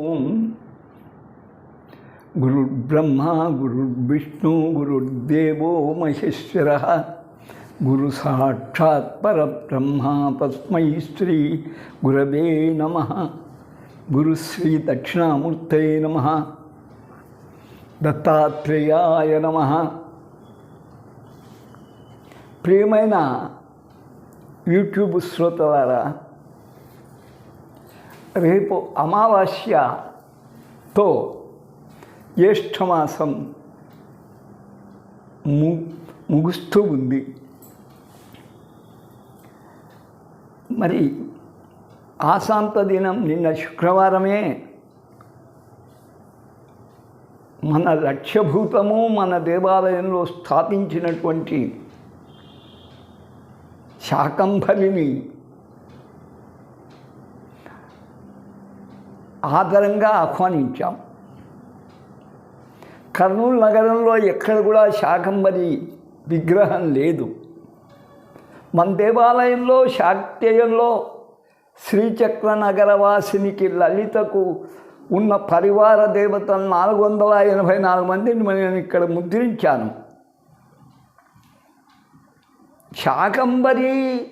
ఓం గురుర్బ్రహ్మ గురుర్విష్ణు గురుర్దేవో మహేశ్వర. గురు సాక్షాత్ పరబ్రహ్మ తస్మై శ్రీ గురవే నమ. గురుశ్రీ దక్షిణామూర్తే నమ. దత్తాత్రేయాయ నమ. ప్రియమైన యూట్యూబ్ శ్రోతలారా రేపు అమావాస్యతో జ్యేష్ఠమాసం ము ముగుస్తూ ఉంది. మరి ఆశాంత దినం నిన్న శుక్రవారమే మన లక్ష్యభూతము మన దేవాలయంలో స్థాపించినటువంటి శాకంభరిని ఆదరంగా ఆహ్వానించాం. కర్నూలు నగరంలో ఎక్కడ కూడా శాకంబరి విగ్రహం లేదు. మన దేవాలయంలో శాక్తేయంలో శ్రీచక్ర నగరవాసినికి లలితకు ఉన్న పరివార దేవతలు నాలుగు వందల ఎనభై నాలుగు మందిని నేను ఇక్కడ ముద్రించాను. శాకంబరి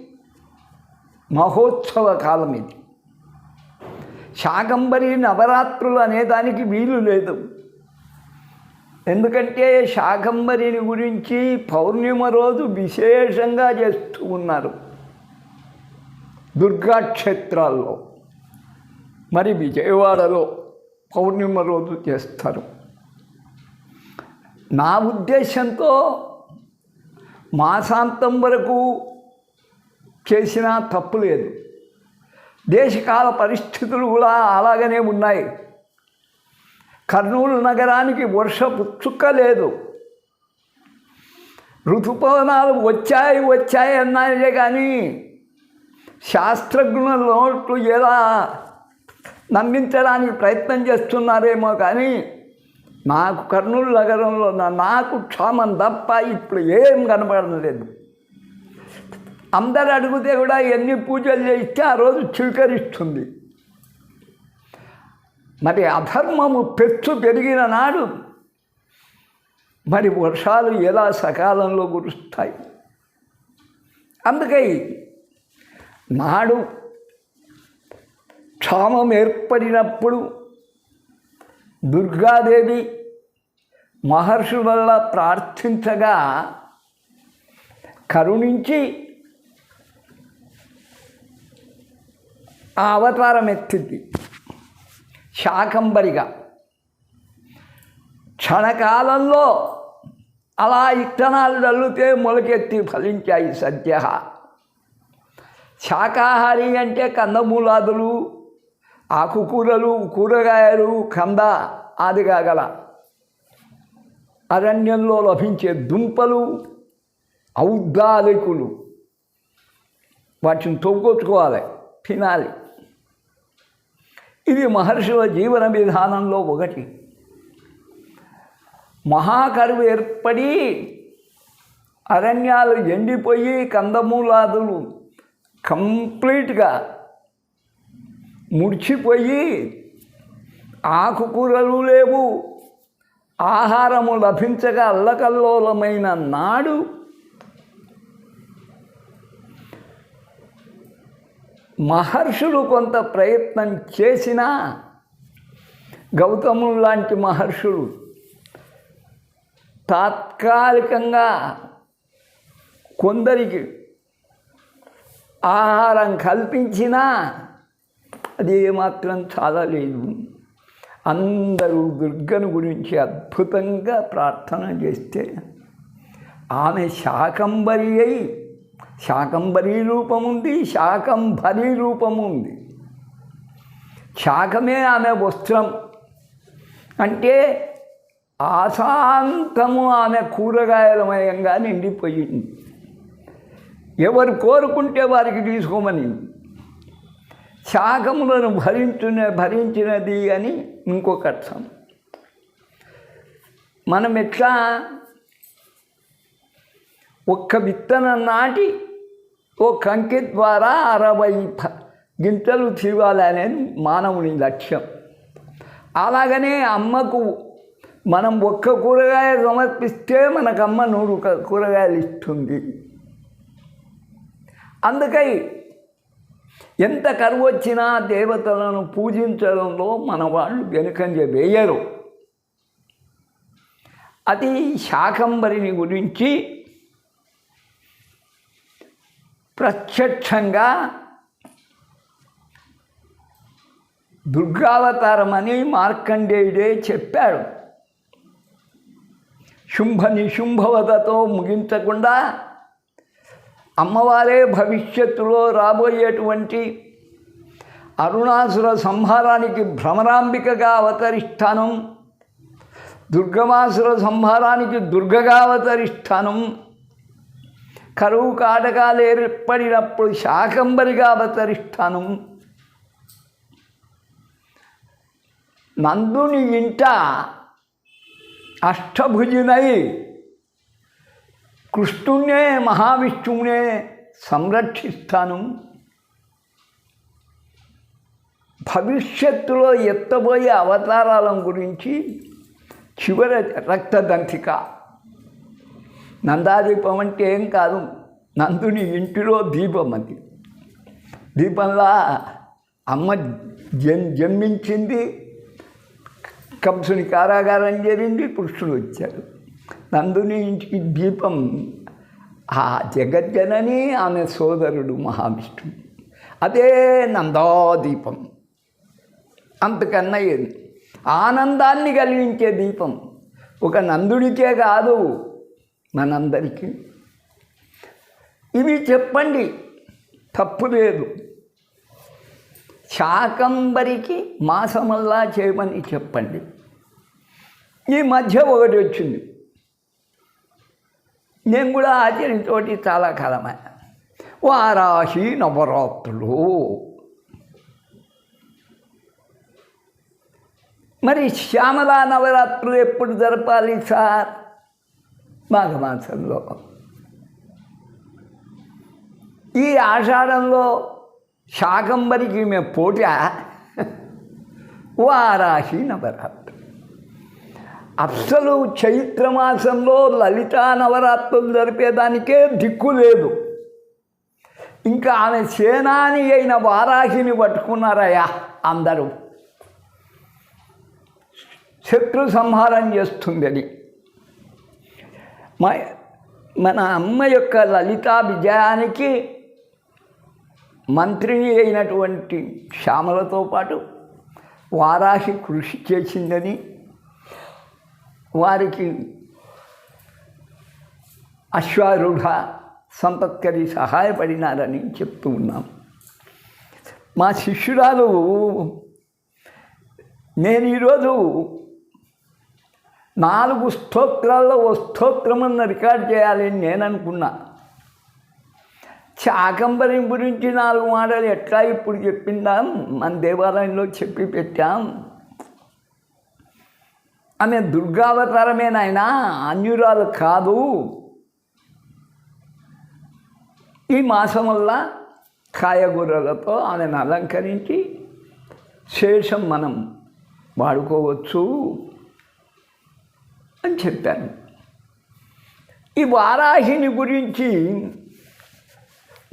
మహోత్సవ కాలం ఇది శాకంబరి నవరాత్రులు అనేదానికి వీలు లేదు. ఎందుకంటే శాకంబరిని గురించి పౌర్ణిమ రోజు విశేషంగా చేస్తూ ఉన్నారు. దుర్గాక్షేత్రాల్లో మరి విజయవాడలో పౌర్ణిమ రోజు చేస్తారు. నా ఉద్దేశంతో మాసాంతం వరకు చేసినా తప్పు లేదు. దేశకాల పరిస్థితులు కూడా అలాగనే ఉన్నాయి. కర్నూలు నగరానికి వర్షపు చుక్క లేదు. ఋతుపవనాలు వచ్చాయి వచ్చాయి అన్నాయే కానీ శాస్త్రజ్ఞుల నోట్లు ఎలా నమ్మించడానికి ప్రయత్నం చేస్తున్నారేమో కానీ నాకు కర్నూలు నగరంలో నాకు క్షామం తప్ప ఇప్పుడు ఏం కనపడడం లేదు అందరు అడిగితే కూడా ఎన్ని పూజలు చేస్తే ఆ రోజు స్వీకరిస్తుంది మరి అధర్మము పెచ్చు పెరిగిన నాడు మరి వర్షాలు ఎలా సకాలంలో కురుస్తాయి? అందుకై నాడు క్షామం ఏర్పడినప్పుడు దుర్గాదేవి మహర్షి వల్ల ప్రార్థించగా కరుణించి ఆ అవతారం ఎత్తింది శాకంబరిగా. క్షణకాలంలో అలా ఇత్తనాలు చల్లితే మొలకెత్తి ఫలించాయి సద్య. శాకాహారి అంటే కందమూలాదులు ఆకుకూరలు కూరగాయలు కంద ఆదిగా గల అరణ్యంలో లభించే దుంపలు ఔద్దాలికులు వాటిని తొగ్గొచ్చుకోవాలి తినాలి. ఇది మహర్షుల జీవన విధానంలో ఒకటి. మహాకరువు ఏర్పడి అరణ్యాలు ఎండిపోయి కందమూలాదులు కంప్లీట్గా ముడిచిపోయి ఆకుకూరలు లేవు. ఆహారము లభించగా అల్లకల్లోలమైన నాడు మహర్షులు కొంత ప్రయత్నం చేసినా గౌతములు లాంటి మహర్షులు తాత్కాలికంగా కొందరికి ఆహారం కల్పించినా అది ఏమాత్రం చాలలేదు అందరూ దుర్గను గురించి అద్భుతంగా ప్రార్థన చేస్తే ఆమె శాకంబరి అయి శాకంబరీ రూపముంది శాకంభరీ రూపం ఉంది శాకమే ఆమె వస్త్రం. అంటే ఆశాంతము ఆమె కూరగాయలమయంగా నిండిపోయింది. ఎవరు కోరుకుంటే వారికి తీసుకోమని. శాకములను భరించున భరించినది అని ఇంకొక అర్థం. మనం ఎట్లా ఒక్క విత్తనం నాటి ఓ కంకి ద్వారా అరవై గింటలు తీవాలనేది మానవుని లక్ష్యం. అలాగనే అమ్మకు మనం ఒక్క కూరగాయ సమర్పిస్తే మనకు అమ్మ నూరు కూరగాయలు ఇస్తుంది. అందుకై ఎంత కరువు వచ్చినా దేవతలను పూజించడంలో మన వాళ్ళు వెనుకంజ వేయరు. అది శాకంబరిని గురించి ప్రత్యక్షంగా దుర్గావతారమని మార్కండేయుడే చెప్పాడు. శుంభ నిశుంభవతతో ముగించకుండా అమ్మవారే భవిష్యత్తులో రాబోయేటువంటి అరుణాసుర సంహారానికి భ్రమరాంబికగా అవతరిష్టానం దుర్గమాసుర సంహారానికి దుర్గగా అవతరిష్టానం కరువు కాటకాలు ఏర్పడినప్పుడు శాకంబరిగా అవతరిస్తాను. నందుని ఇంట అష్టభుజినై కృష్ణుణ్ణే మహావిష్ణువునే సంరక్షిస్తాను. భవిష్యత్తులో ఎత్తబోయే అవతారాల గురించి చివరి రక్తదంతిక. నందాదీపం అంటే ఏం కాదు. నందుని ఇంటిలో దీపం అది. దీపంలా అమ్మ జన్ జన్మించింది. కంసుని కారాగారం చేరింది కృష్ణుడు వచ్చాడు. నందుని ఇంటికి దీపం ఆ జగజ్జనని ఆమె సోదరుడు మహావిష్ణువు. అదే నందాదీపం. అంతకన్నా ఏది? ఆనందాన్ని కలిగించే దీపం. ఒక నందుడికే కాదు మనందరికీ. ఇవి చెప్పండి తప్పు లేదు. శాకంబరికి మాసమల్లా చేయమని చెప్పండి. ఈ మధ్య ఒకటి వచ్చింది. నేను కూడా ఆచరించోటి చాలా కాలమే. వారాహి నవరాత్రులు. మరి శ్యామలా నవరాత్రులు ఎప్పుడు జరపాలి సార్? మాఘమాసంలో. ఈ ఆషాఢంలో శాకంబరికి ఈమె పోట వారాహి నవరాత్రి. అస్సలు చైత్రమాసంలో లలితా నవరాత్రులు జరిపేదానికే దిక్కు లేదు. ఇంకా ఆమె సేనాని అయిన వారాహిని పట్టుకున్నారయ్యా అందరూ. శత్రు సంహారం చేస్తుంది అది మా మన అమ్మ యొక్క లలితా విజయానికి మంత్రిని అయినటువంటి శ్యామలతో పాటు వారాహి కృషి చేసిందని వారికి అశ్వారూఢ సంపత్కరి సహాయపడినారని చెప్తూ ఉన్నాం. మా శిష్యురాలు నేను ఈరోజు నాలుగు స్తోత్రాల్లో ఓ స్తోత్రమన్న రికార్డ్ చేయాలని నేను అనుకున్నా. చాకంబరి గురించి నాలుగు మాటలు ఎట్లా ఇప్పుడు చెప్పిందాం? మన దేవాలయంలో చెప్పి పెట్టాం. ఆమె దుర్గావతారమే నాయనా అన్యురాలు కాదు. ఈ మాసం వల్ల కాయగూరలతో ఆమెను అలంకరించి శేషం మనం వాడుకోవచ్చు. అని చెప్పాను ఈ వారాహిని గురించి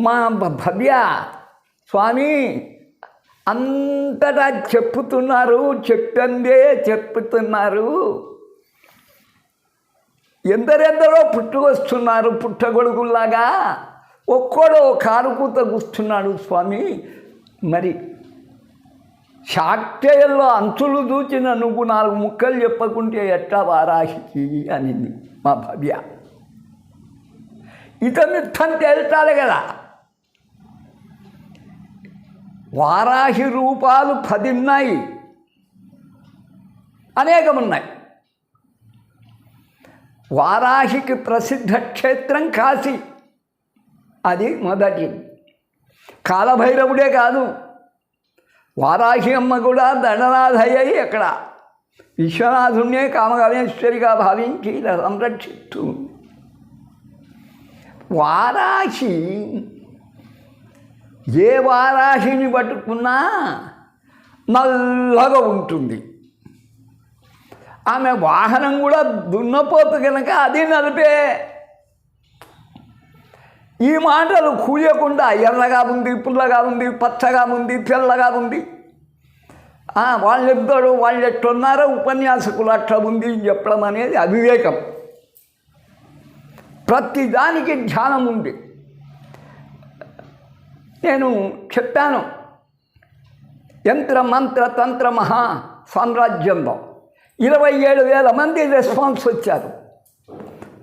మా భవ్య స్వామి అంతటా చెప్పుతున్నారు చెప్తందే చెప్పుతున్నారు. ఎందరెందరో పుట్టుకొస్తున్నారు పుట్టగొడుగుల్లాగా. ఒక్కడో కారుకూత కూస్తున్నాడు స్వామి. మరి శాక్తేయంలో అంచులు దూచిన నువ్వు నాలుగు ముక్కలు చెప్పకుంటే ఎట్లా వారాహికి అనింది మా భవ్య ఇతను యుద్ధం తేల్చాలి కదా. వారాహి రూపాలు పదిన్నాయి. అనేకమున్నాయి. వారాహికి ప్రసిద్ధ క్షేత్రం కాశీ. అది మొదటి. కాలభైరవుడే కాదు. వారాహి అమ్మ కూడా దండనాథయ్యి అక్కడ. విశ్వనాథుణ్ణే కామకామేశ్వరిగా భావించి ఇలా సంరక్షిస్తూ వారాహి ఏ వారాహిని పట్టుకున్నా నల్లగా ఉంటుంది. ఆమె వాహనం కూడా దున్నపోతు కనుక అది నలిపే ఈ మాటలు కూయకుండా ఎర్రగా ఉంది పుల్లగా ఉంది పచ్చగా ఉంది తెల్లగా ఉంది. వాళ్ళిద్దరు వాళ్ళు ఎట్లున్నారో ఉపన్యాసకులు అట్లా ఉంది చెప్పడం అనేది అవివేకం. ప్రతి దానికి ధ్యానం ఉంది. నేను చెప్పాను యంత్ర మంత్ర తంత్ర మహా సామ్రాజ్యంలో ఇరవై ఏడు వేల మంది రెస్పాన్స్ వచ్చారు.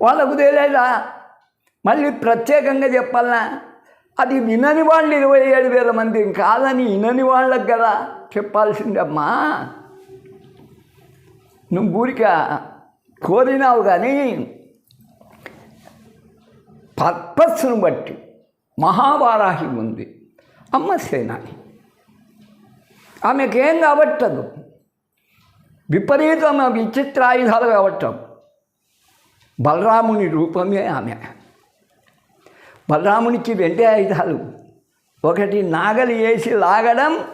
వాళ్ళకు తెలియదా? మళ్ళీ ప్రత్యేకంగా చెప్పాలనా? అది వినని వాళ్ళు ఇరవై ఏడు వేల మంది కాదని వినని వాళ్ళకి కదా చెప్పాల్సిందమ్మా. నువ్వు ఊరిక కోరినావు కానీ పర్పస్ను బట్టి మహావారాహి ఉంది. అమ్మ సేనాని ఆమెకేం కాబట్టదు? విపరీతమైన విచిత్ర ఆయుధాలు కాబట్టం బలరాముని రూపమే ఆమె. బలరామునికి రెండే ఆయుధాలు ఒకటి నాగలి వేసి లాగడం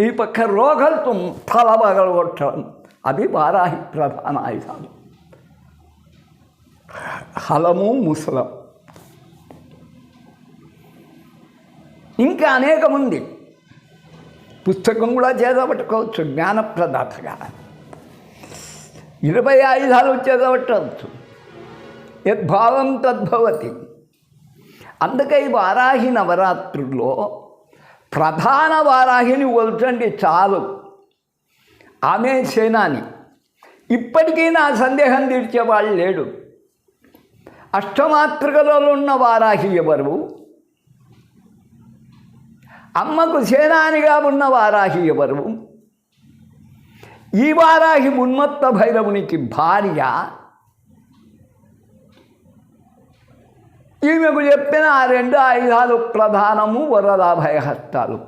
ఈ పక్క రోగలతో తల పగలగొట్టడం. అవి వారాహి ప్రధాన ఆయుధాలు. హలము ముసలం. ఇంకా అనేకముంది. పుస్తకం కూడా చేదబట్టుకోవచ్చు జ్ఞానప్రదాతగా. ఇరవై ఆయుధాలు చేదబట్టవచ్చు యద్భావం తద్భవతి. అందుకే ఈ వారాహి నవరాత్రుల్లో ప్రధాన వారాహిని వల్చండి చాలు. ఆమె సేనాని. ఇప్పటికీ నా సందేహం తీర్చేవాళ్ళు లేడు. అష్టమాతృకలలో ఉన్న వారాహి ఎవరు? అమ్మకు సేనానిగా ఉన్న వారాహి ఎవరు? ఈ వారాహి ఉన్మత్త భైరవునికి భార్య ఈమెకు చెప్పిన ఆ రెండు ఆయుధాలు ప్రధానము వరదాభయహస్తాలు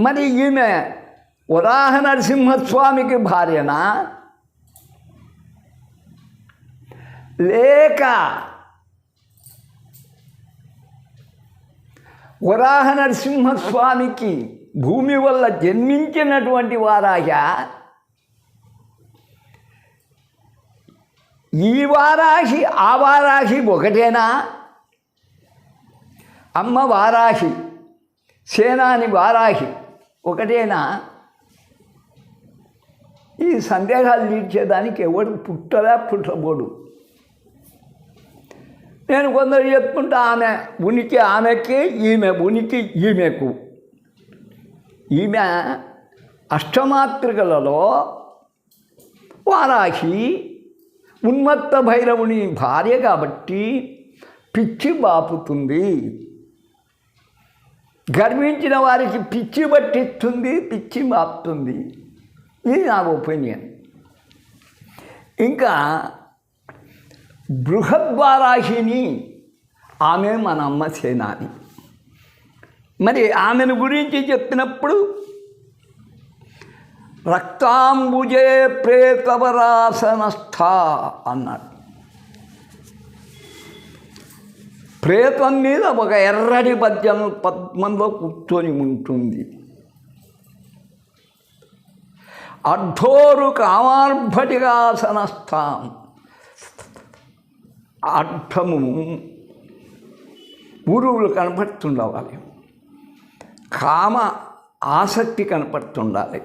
మరి ఈమె వరాహ నరసింహస్వామికి భార్యనా? లేక వరాహ నరసింహస్వామికి భూమి వల్ల జన్మించినటువంటి వారాహ ఈ వారాహి ఆ వారాహి ఒకటేనా? అమ్మ వారాహి సేనాని వారాహి ఒకటేనా? ఈ సందేహాలు తీర్చేదానికి ఎవడు పుట్టలే పుట్టబోడు? నేను కొందరు చెప్పుకుంటా ఆమె ఉనికి ఆమెకి ఈమె ఉనికి ఈమెకు. ఈమె అష్టమాత్రికలలో వారాహి ఉన్మత్త భైరవుని భార్య కాబట్టి పిచ్చి బాపుతుంది. గర్వించిన వారికి పిచ్చి పట్టిస్తుంది పిచ్చి బాపుతుంది. ఇది నా ఒపీనియన్. ఇంకా బృహద్వారాహిని ఆమె మన అమ్మ సేనాని. మరి ఆమెను గురించి చెప్పినప్పుడు రక్తాంబుజే ప్రేతవరాసనస్థ అన్నాడు. ప్రేతం మీద ఒక ఎర్రటి పద్యం పద్మంలో కూర్చొని ఉంటుంది. అర్ధోరు కామార్భటిగాసనస్థాం. అర్థము ఊరువులు కనపడుతుండవాలి. కామ ఆసక్తి కనపడుతుండాలి.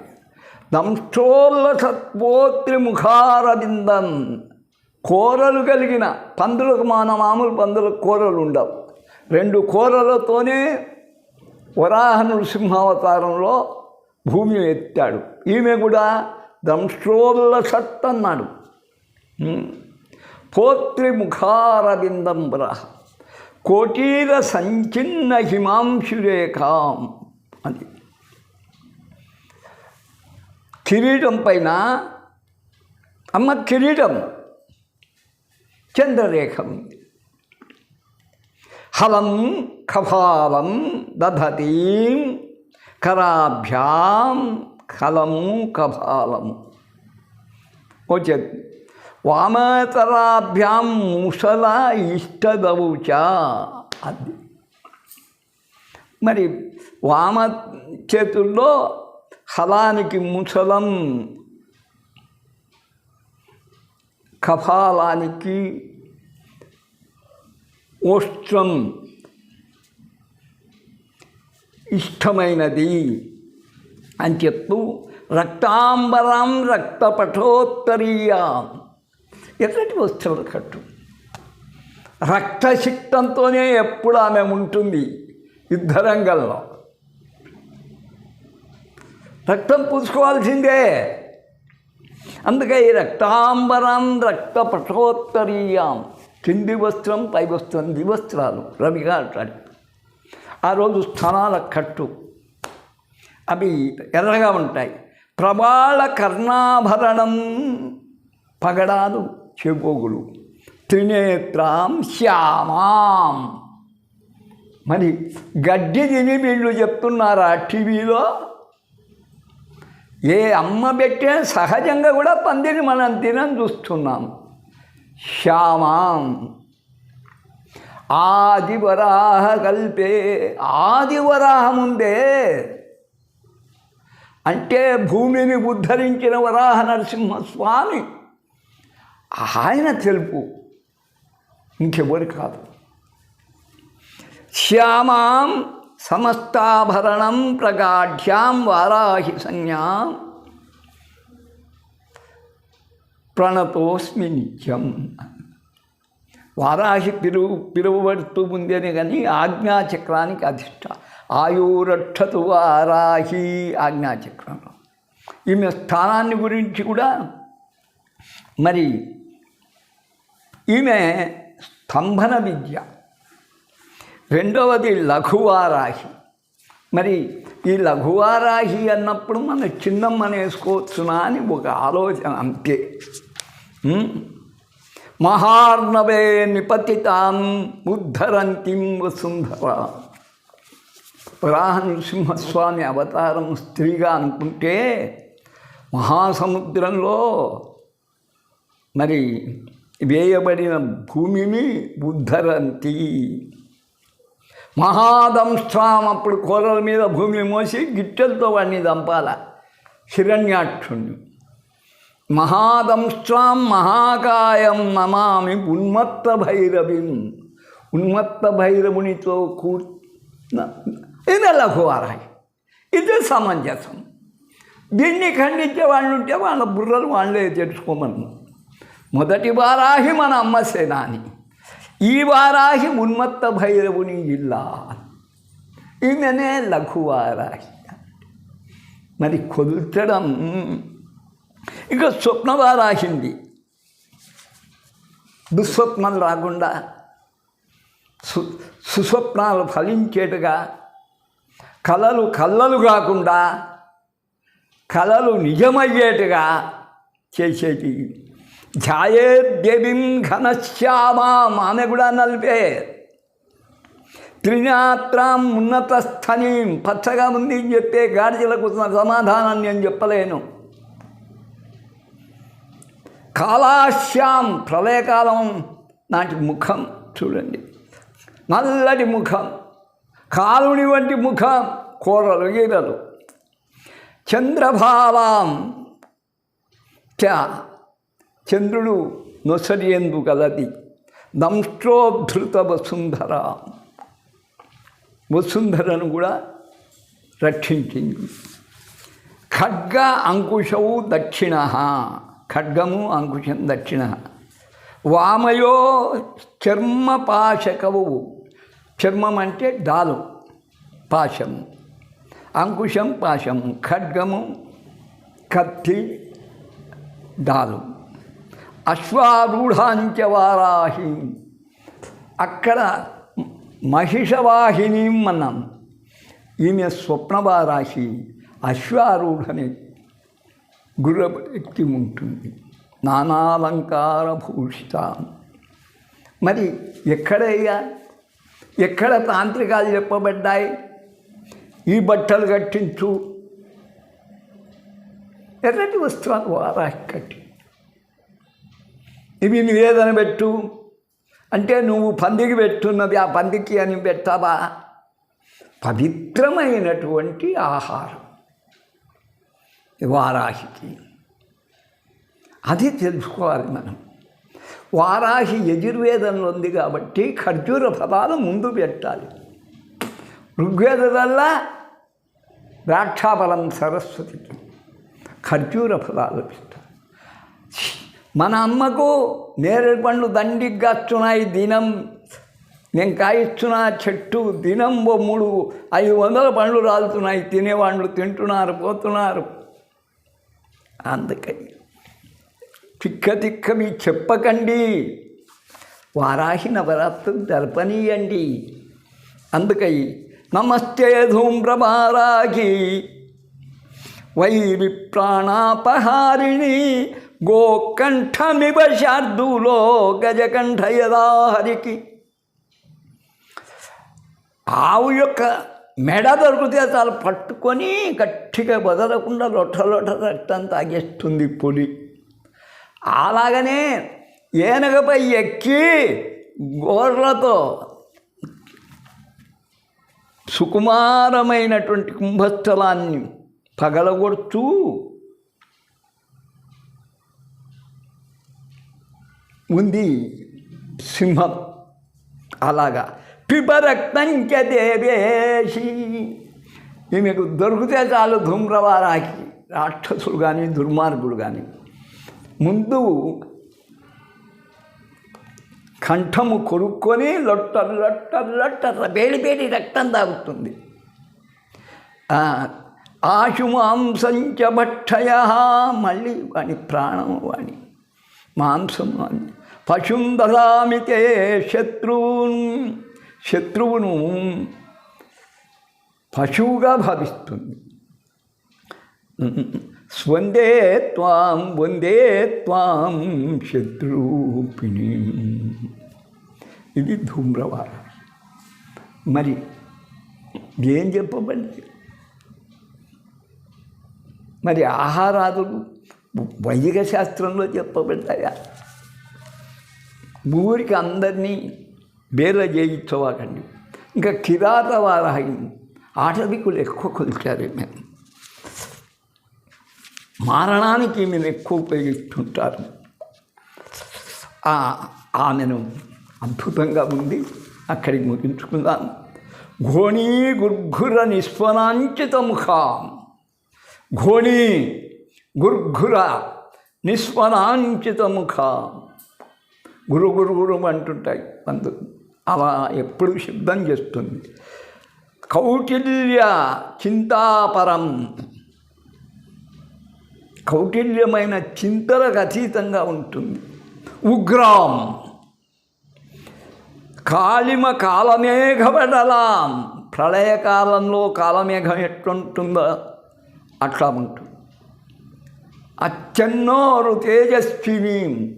దంష్టోల్ల సత్పోత్రి కూరలు కలిగిన పందులకు మన మామూలు పందులకు కూరలు ఉండవు రెండు కూరలతోనే వరాహ నృసింహావతారంలో భూమి ఎత్తాడు ఈమె కూడా దంష్టోల్ల సత్ అన్నాడు పోత్రిముఖారవిందం బ్రహ కోటీర సంచిన్న హిమాంశురేఖాం అని కిరీటం పైన అమ్మ కిరీటం చంద్రరేఖ ఉంది హలం కఫాలం దధతి కరాభ్యాం ఖలము కఫాలము వచ్చేది వామతరాభ్యాం ముసల ఇష్టదవుచ అది. మరి వామ చేతుల్లో హలానికి ముసలం కఫాలానికి ఓష్ట్రం ఇష్టమైనది అని చెప్తూ రక్తాంబరం రక్తపటోత్తరీయాం ఎటువంటి వస్త్రాలు కట్టు? రక్తశిక్తంతోనే ఎప్పుడు ఆమె ఉంటుంది యుద్ధరంగంలో. రక్తం పూసుకోవాల్సిందే. అందుకే ఈ రక్తాంబరం రక్తపటోత్తరీయాం కింది వస్త్రం పై వస్త్రం దివస్త్రాలు రవిగా అంటాడు. ఆ రోజు స్థానాల కట్టు. అవి ఎర్రగా ఉంటాయి. ప్రబాళ కర్ణాభరణం పగడాలు చెపోగులు త్రినేత్రాం శ్యామాం. మరి గడ్డి తిని వీళ్ళు చెప్తున్నారా టీవీలో? ఏ అమ్మ పెట్టే సహజంగా కూడా పందిని మనం తినని చూస్తున్నాం. శ్యామాం. ఆదివరాహ కల్పే ఆదివరాహం ముందే. అంటే భూమిని ఉద్ధరించిన వరాహ నరసింహస్వామి. ఆయన తెలుపు. ఇంకెవరు కాదు. శ్యామాం సమస్తాభరణం ప్రగాఢ్యాం వారాహి సంజ్ఞాం. ప్రణతోస్మి నిత్యం. వారాహి పిలువు పిలువబడుతూ ఉంది అని కానీ ఆజ్ఞాచక్రానికి అధిష్ట ఆయురక్షతు వారాహి ఆజ్ఞాచక్రంలో ఈమె స్థానాన్ని గురించి కూడా మరి ఈమె స్తంభన విద్య. రెండవది లఘువారాహి. మరి ఈ లఘువారాహి అన్నప్పుడు మన చిన్నమ్మని వేసుకోవచ్చునా అని ఒక ఆలోచన అంతే. మహార్ణవే నిపతితాం ఉద్ధరంతిం వసుంధర. వరాహ నృసింహస్వామి అవతారం స్త్రీగా అనుకుంటే మహాసముద్రంలో మరి వేయబడిన భూమిని ఉద్ధరంతి. మహాదంష్ట్రాం అప్పుడు కూరల మీద భూమిని మోసి గిట్టెలతో వాడిని దంపాల. హిరణ్యాక్షుణ్ణి. మహాదంష్ట్రాం మహాకాయం నమామి ఉన్మత్త భైరవిం. ఉన్మత్త భైరవునితో కూర్చున్న ఇది లఘువారాయి ఇది సమంజసం. దీన్ని ఖండించే వాళ్ళు ఉంటే వాళ్ళ బుర్రలు వాళ్ళే తెచ్చుకోమను మొదటి వారాహి మన అమ్మ సేనాని. ఈ వారాహి ఉన్మత్త భైరవుని ఇల్లా. ఈమెనే లఘువారాహి మరి కొల్చడం ఇక స్వప్నవారాహింది దుస్వప్నం రాకుండా సు సుస్వప్నాలు ఫలించేట్టుగా కలలు కళ్ళలు కాకుండా కలలు నిజమయ్యేట్టుగా చేసేటి ఛాయే దేవిం ఘనశ్యామాం ఆమె కూడా నలిపే త్రినేత్రం ఉన్నత స్థనీం పచ్చగా ఉంది అని చెప్పే గాడిజలకు సమాధానాన్ని నేను చెప్పలేను కాలాశ్యాం ప్రళయకాలం నాటి ముఖం చూడండి। నల్లటి ముఖం కాలుని వంటి ముఖం కూరలు గీరలు। చంద్రభావాం చ చంద్రుడు నొసరియందు గలది. కలది వసుంధర. వసుంధరను కూడా రక్షించింది. ఖడ్గ అంకుశవు దక్షిణ. ఖడ్గము అంకుశం దక్షిణ. వామయో చర్మ పాశకవు చర్మం అంటే డాలు పాశం. అంకుశం పాశం ఖడ్గము కత్తి డాలు. అశ్వారూఢాంచ వారాహి అక్కడ మహిషవాహిని అన్నాం. ఈమె స్వప్నవారాహి. అశ్వారూఢని గుర్రెక్కి ఉంటుంది నానాలంకార భూషిత మరి ఎక్కడయ్యా? ఎక్కడ తాంత్రికాలు చెప్పబడ్డాయి? ఈ బట్టలు కట్టించు. ఎర్రటి వస్త్రాలు వారాహి కట్టి. ఇవి నివేదన పెట్టు. అంటే నువ్వు పందికి పెట్టున్నది ఆ పందికి అని పెట్టావా? పవిత్రమైనటువంటి ఆహారం. వారాహికి. అది తెలుసుకోవాలి మనం. వారాహి యజుర్వేదంలో ఉంది కాబట్టి ఖర్జూర ఫలాలు ముందు పెట్టాలి. ఋగ్వేదల్లా ద్రాక్షాఫలం సరస్వతికి ఖర్జూర ఫలాలు పెట్టాలి. మన అమ్మకు నేరేడు పండ్లు దండికి కాస్తున్నాయి దినం నేను కాయిస్తున్న చెట్టు దినం ఓ మూడు ఐదు వందల పండ్లు రాలుతున్నాయి. తినేవాళ్ళు తింటున్నారు పోతున్నారు. అందుకని తిక్క తిక్కవి చెప్పకండి. వారాహి నవరాత్రి జరపనీయండి. అందుకై నమస్తే ధూమ్రమారాగి వైరి విప్రాణాపహారిణి గోకంఠమివ శార్దూలో గజకంఠ యదాహరికి ఆవు యొక్క మెడ దొరికితే చాలా పట్టుకొని గట్టిగా వదలకుండా లొట్ట లొట్ట రక్తం తాగేస్తుంది పులి. అలాగనే ఏనుగపై ఎక్కి గోర్లతో సుకుమారమైనటువంటి కుంభస్థలాన్ని పగలగొడుతూ ఉంది. సింహం. అలాగా. పిబరక్తంచ దేవేశి ఈమెకు దొరికితే చాలు ధూమ్రవారాకి. రాక్షసుడు కానీ దుర్మార్గుడు కానీ ముందు కంఠము కొరుక్కొని లొట్ట లొట్ట లొట్ట వేడి వేడి రక్తం తాగుతుంది. ఆశుమాంసంచ భక్షయ. మళ్ళీ వాని ప్రాణము వాణి మాంసము అని పశుం దదామితే శత్రువున్ శత్రువును పశువుగా భావిస్తుంది. స్వందే త్వాం వందే త్వాం శత్రూపిణి ఇది ధూమ్రవాడ మరి ఏం చెప్పబడింది మరి ఆహారాదులు వైదిక శాస్త్రంలో చెప్పబడ్డాయా ఊరికి అందరినీ బేల చేయించవాకండి ఇంకా కిరాత వారాయి ఆటవికులు ఎక్కువ కొలిచారు మేము మారణానికి మీరు ఎక్కువ ఉపయోగిస్తుంటారు. ఆమెను అద్భుతంగా ఉంది. అక్కడికి ముగించుకుందాం. ఘోణీ గుర్ఘుర నిస్వనాంచిత ముఖం. ఘోణి గుర్ఘుర నిస్వనాంచిత ముఖం. గురు గురు గురు అంటుంటాయి అందు అలా ఎప్పుడు శబ్దం చేస్తుంది. కౌటిల్య చింతాపరం. కౌటిల్యమైన చింతలకు అతీతంగా ఉంటుంది. ఉగ్రాం. కాళిమ కాలమేఘపడలాం ప్రళయకాలంలో కాలమేఘం ఎట్లుంటుందో అట్లా ఉంటుంది. అచ్చెన్నోరు తేజస్విని.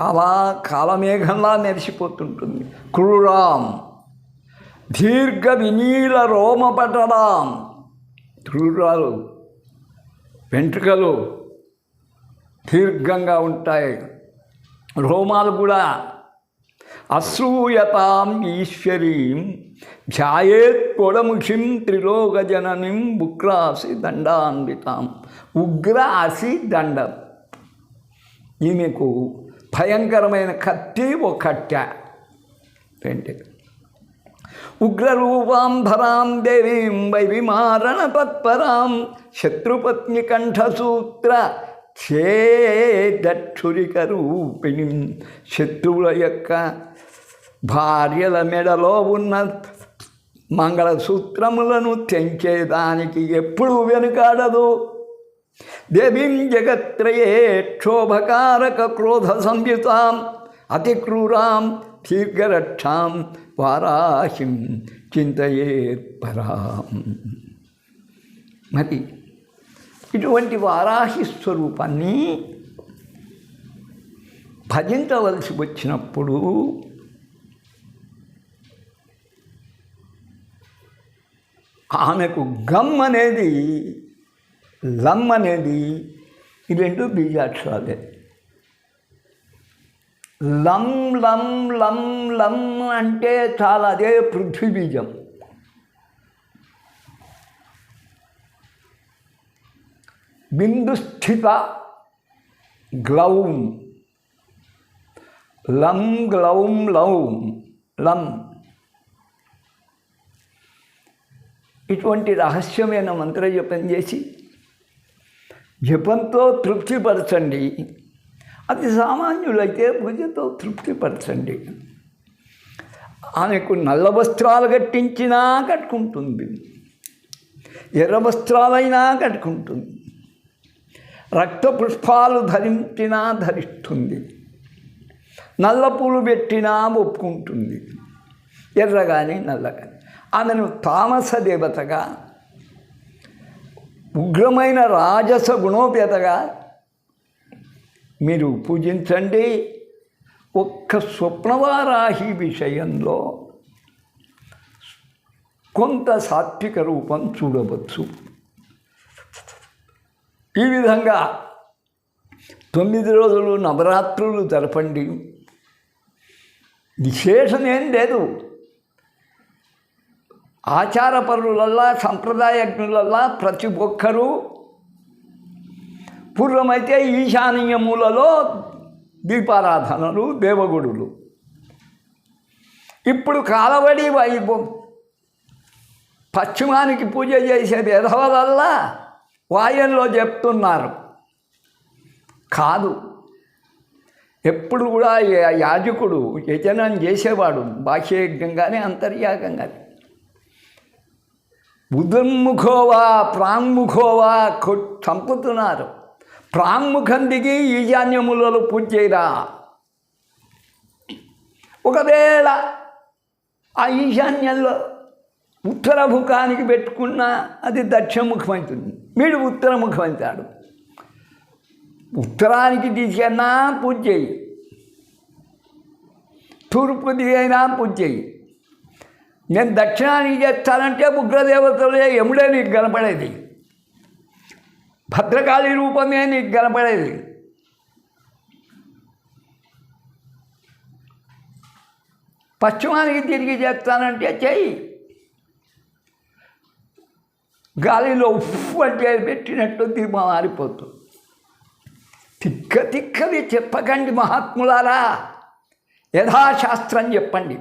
అలా కాలమేఘంలా మెరిసిపోతుంటుంది. క్రూరాం. దీర్ఘ వినీల రోమపటరాం క్రూరాలు వెంట్రుకలు దీర్ఘంగా ఉంటాయి. రోమాలు కూడా అసూయతాం ఈశ్వరీం ధ్యాయేత్ పొడముఖిం త్రిలోకజననిం ఉగ్రాసి దండాన్వితాం. ఉగ్ర అసి దండం. ఈమెకు భయంకరమైన కత్తి ఒక కట్టె. ఏంటి? ఉగ్రరూపాంధరాం దేవీం వైవిమారణ తత్పరాం శత్రుపత్ని కంఠసూత్ర ఛేదక్షురిక రూపిణి శత్రువుల యొక్క భార్యల మెడలో ఉన్న మంగళసూత్రములను తెంచేదానికి ఎప్పుడూ వెనుకాడదు. దేవీం జగత్రయే క్షోభకారక క్రోధ సంయుతాం అతిక్రూరాం దీర్ఘరక్షాం వారాహిం చింతయేత్ పరాం మరి ఇటువంటి వారాహి స్వరూపాన్ని భజించవలసి వచ్చినప్పుడు ఆమెకు గమ్ అనేది లమ్ అనేది ఈ రెండు బీజాక్షరాలే. లం లం లం లం అంటే చాలా అదే పృథ్వీ బీజం. బిందుస్థిత గ్లౌం. లం గ్లౌం లౌం లం ఇటువంటి రహస్యమైన మంత్రజపం చేసి జపంతో తృప్తిపరచండి. అది సామాన్యులైతే పూజతో తృప్తిపరచండి. ఆమెకు నల్ల వస్త్రాలు కట్టించినా కట్టుకుంటుంది. ఎర్ర వస్త్రాలైనా కట్టుకుంటుంది. రక్త పుష్పాలు ధరించినా ధరిస్తుంది. నల్ల పూలు పెట్టినా ఒప్పుకుంటుంది ఎర్రగాని నల్లగాని. ఆమెను తామస దేవతగా ఉగ్రమైన రాజస గుణోపేతగా మీరు పూజించండి. ఒక్క స్వప్నవారాహి విషయంలో కొంత సాత్విక రూపం చూడవచ్చు. ఈ విధంగా తొమ్మిది రోజులు నవరాత్రులు జరపండి. విశేషం ఏం లేదు. ఆచారపరులల్లా సంప్రదాయజ్ఞులల్లా ప్రతి ఒక్కరూ పూర్వమైతే ఈశాన్యములలో దీపారాధనలు దేవగుడులు. ఇప్పుడు కాలవడి వైపు పశ్చిమానికి పూజ చేసే విధవలల్లా వాయంలో చెప్తున్నారు. కాదు. ఎప్పుడు కూడా యాజకుడు యజనం చేసేవాడు బాహ్యయజ్ఞం కానీ అంతర్యాగం కానీ ఉదుర్ముఖోవా ప్రాంగుఖోవా కొ- చంపుతున్నారు. ప్రాంగుఖం దిగి ఈశాన్యములలో పూజ చేయరా? ఒకవేళ ఆ ఈశాన్యంలో ఉత్తర ముఖానికి పెట్టుకున్నా అది దక్షిణముఖం అవుతుంది వీడు ఉత్తరముఖం అవుతాడు ఉత్తరానికి తీసుకెళ్ళినా పూజ చేయి తూర్పు దిగైనా పూజ చేయి నేను దక్షిణానికి చేస్తానంటే ఉగ్రదేవతలే ఎముడే నీకు కనపడేది. భద్రకాళి రూపమే నీకు కనపడేది. పశ్చిమానికి తిరిగి చేస్తానంటే చెయ్యి. గాలిలో ఉఫ్ అంటే పెట్టినట్టు దీపం ఆరిపోతుంది తిక్క తిక్కది చెప్పకండి మహాత్ములారా. యథాశాస్త్రం చెప్పండి.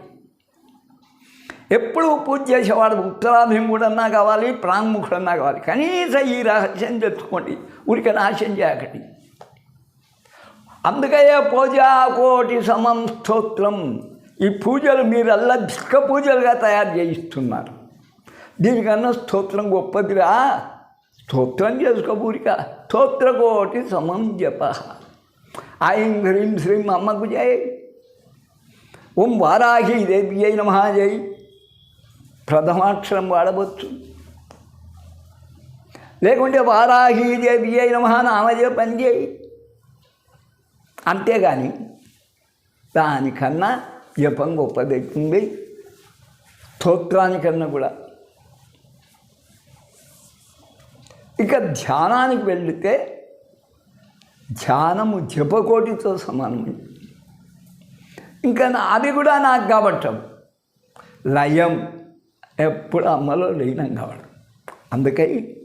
ఎప్పుడు పూజ చేసేవాడు ఉత్తరాభిముడన్నా కావాలి ప్రాంగుఖుడన్నా కావాలి. కనీసం ఈ రహస్యం తెచ్చుకోండి ఊరికే నాశనం చేయకండి. అందుకే పూజా కోటి సమం స్తోత్రం. ఈ పూజలు మీరల్లా దిక్క పూజలుగా తయారు చేయిస్తున్నారు. దీనికన్నా స్తోత్రం గొప్పదిరా. స్తోత్రం చేసుకో ఊరిక. స్తోత్రకోటి సమం జప. ఐం హ్రీం శ్రీం అమ్మకు జై. ఓం వారాహి దేవి అయి జై. ప్రథమాక్షరం వాడవచ్చు. లేకుంటే వారాహి దేవి అయి నమః నామజే పని చేయి అంతేగాని దానికన్నా జపం గొప్పదవుతుంది స్తోత్రానికన్నా కూడా. ఇక ధ్యానానికి వెళితే ధ్యానము జపకోటితో సమానం ఇంకా అది కూడా నాకు కాబట్టం. లయం. ఎప్పుడు అమ్మలో లీనం కావడం అందుకై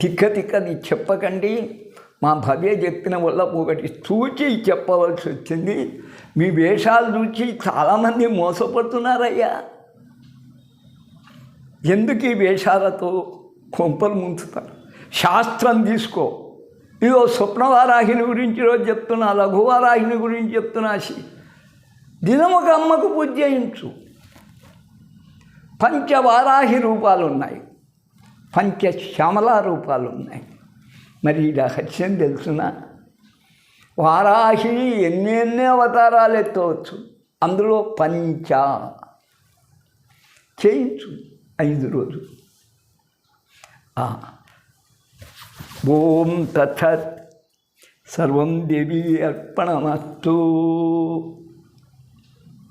తిక్క తిక్కది చెప్పకండి. మా భవ్య చెప్పిన వల్ల ఒకటి చూచి చెప్పవలసి వచ్చింది. మీ వేషాలు చూచి చాలామంది మోసపడుతున్నారయ్యా ఎందుకు ఈ వేషాలతో కొంపలు ముంచుతారు? శాస్త్రం తీసుకో. ఇదో స్వప్నవారాహిని గురించి రోజు చెప్తున్నా లఘువారాహిని గురించి చెప్తున్నా. దినం ఒక అమ్మకు పూజ చేయించు. పంచవారాహి రూపాలు ఉన్నాయి పంచ శ్యామల రూపాలు ఉన్నాయి మరి ఈ రహస్యం తెలుసునా? వారాహి ఎన్ని ఎన్ని అవతారాలు ఎత్తవచ్చు? అందులో పంచ చేయించు ఐదు రోజులు. ఓం తథత్. సర్వం దేవి అర్పణమస్తూ.